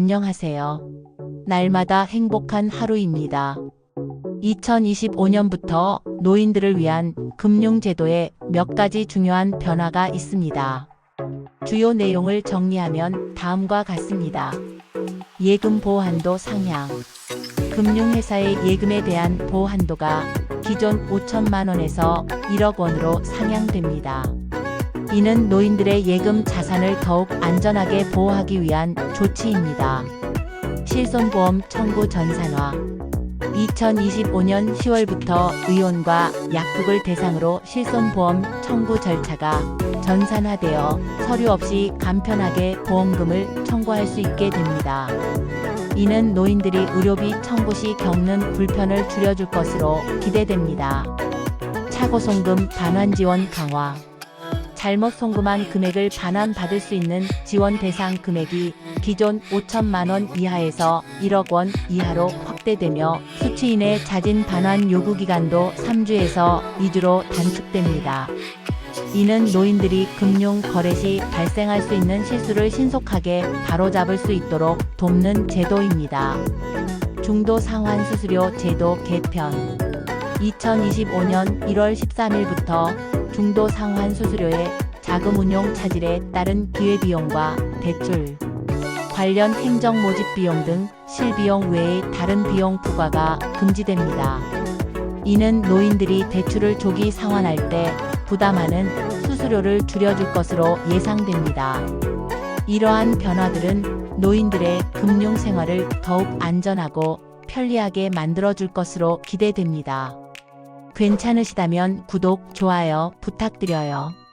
안녕하세요. 날마다 행복한 하루입니다. 2025년부터 노인들을 위한 금융제도에 몇 가지 중요한 변화가 있습니다. 주요 내용을 정리하면 다음과 같습니다. 예금 보호한도 상향. 금융회사의 예금에 대한 보호한도가 기존 5천만 원에서 1억 원으로 상향됩니다. 이는 노인들의 예금 자산을 더욱 안전하게 보호하기 위한 조치입니다. 실손보험 청구 전산화 2025년 10월부터 의원과 약국을 대상으로 실손보험 청구 절차가 전산화되어 서류 없이 간편하게 보험금을 청구할 수 있게 됩니다. 이는 노인들이 의료비 청구 시 겪는 불편을 줄여줄 것으로 기대됩니다. 차고송금 반환 지원 강화 잘못 송금한 금액을 반환받을 수 있는 지원 대상 금액이 기존 5천만 원 이하에서 1억 원 이하로 확대되며 수취인의 자진 반환 요구 기간도 3주에서 2주로 단축됩니다. 이는 노인들이 금융 거래 시 발생할 수 있는 실수를 신속하게 바로잡을 수 있도록 돕는 제도입니다. 중도 상환 수수료 제도 개편 2025년 1월 13일부터 중도 상환 수수료의 자금 운용 차질에 따른 기회비용과 대출, 관련 행정 모집 비용 등 실비용 외의 다른 비용 부과가 금지됩니다. 이는 노인들이 대출을 조기 상환할 때 부담하는 수수료를 줄여줄 것으로 예상됩니다. 이러한 변화들은 노인들의 금융 생활을 더욱 안전하고 편리하게 만들어줄 것으로 기대됩니다. 괜찮으시다면 구독, 좋아요 부탁드려요.